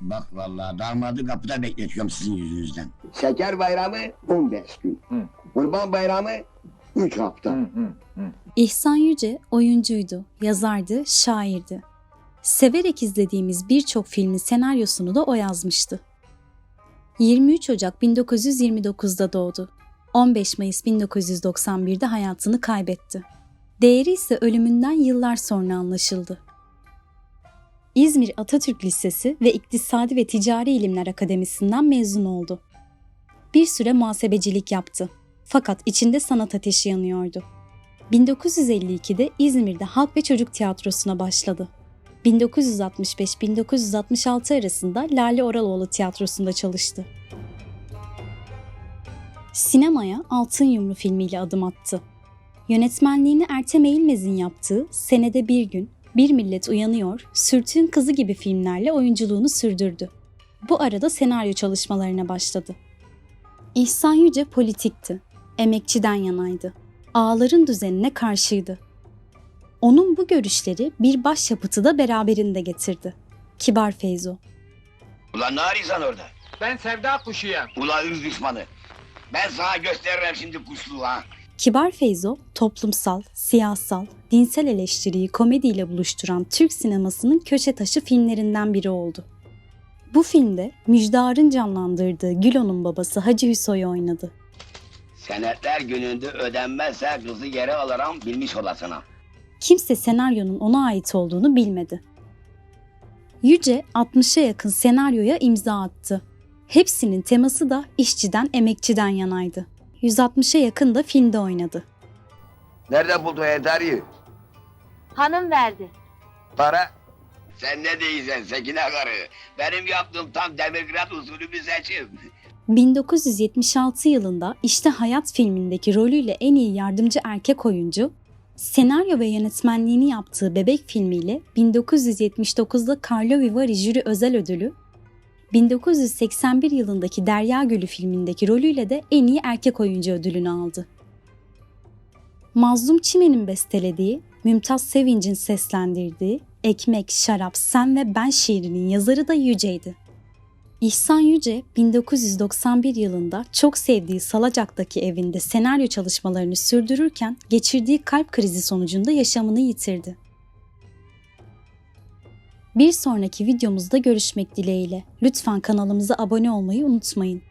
Bak vallahi damadı kapıda bekletiyorum sizin yüzünüzden. Şeker bayramı 15 gün. Hı. Kurban bayramı 3 hafta. Hı hı hı. İhsan Yüce oyuncuydu, yazardı, şairdi. Severek izlediğimiz birçok filmin senaryosunu da o yazmıştı. 23 Ocak 1929'da doğdu. 15 Mayıs 1991'de hayatını kaybetti. Değeri ise ölümünden yıllar sonra anlaşıldı. İzmir Atatürk Lisesi ve İktisadi ve Ticari İlimler Akademisi'nden mezun oldu. Bir süre muhasebecilik yaptı. Fakat içinde sanat ateşi yanıyordu. 1952'de İzmir'de Halk ve Çocuk Tiyatrosu'na başladı. 1965-1966 arasında Lale Oraloğlu Tiyatrosu'nda çalıştı. Sinemaya Altın Yumru filmiyle adım attı. Yönetmenliğini Ertem Eğilmez'in yaptığı Senede Bir Gün, Bir Millet Uyanıyor, Sürtüğün Kızı gibi filmlerle oyunculuğunu sürdürdü. Bu arada senaryo çalışmalarına başladı. İhsan Yüce politikti. Emekçiden yanaydı ağların düzenine karşıydı. Onun bu görüşleri bir başyapıtı da beraberinde getirdi. Kibar Feyzo. Ulan ne arıyorsun orada? Ben sevda kuşuyum. Ulan ırz düşmanı. Ben sana gösteririm şimdi kuşluğu ha. Kibar Feyzo, toplumsal, siyasal, dinsel eleştiriyi komediyle buluşturan Türk sinemasının köşe taşı filmlerinden biri oldu. Bu filmde Müjdar'ın canlandırdığı Gülo'nun babası Hacı Hüsoy oynadı. Senetler gününde ödenmezse kızı geri alırım bilmiş olasına. kimse senaryonun ona ait olduğunu bilmedi. Yüce 60'a yakın senaryoya imza attı. Hepsinin teması da işçiden emekçiden yanaydı. 160'a yakın da filmde oynadı. Nerede buldu Eda'yı? Hanım verdi. Para? Sen ne değilsen Sekine karı. Benim yaptığım tam Demirgrat usulü bir seçim. 1976 yılında İşte Hayat filmindeki rolüyle en iyi yardımcı erkek oyuncu, senaryo ve yönetmenliğini yaptığı Bebek filmiyle 1979'da Carlo Vivari jüri özel ödülü, 1981 yılındaki Derya Gölü filmindeki rolüyle de en iyi erkek oyuncu ödülünü aldı. Mazlum Çimen'in bestelediği, Mümtaz Sevinç'in seslendirdiği Ekmek, Şarap, Sen ve Ben şiirinin yazarı da Yüce'ydi. İhsan Yüce 1991 yılında çok sevdiği Salacak'taki evinde senaryo çalışmalarını sürdürürken geçirdiği kalp krizi sonucunda yaşamını yitirdi. Bir sonraki videomuzda görüşmek dileğiyle. Lütfen kanalımıza abone olmayı unutmayın.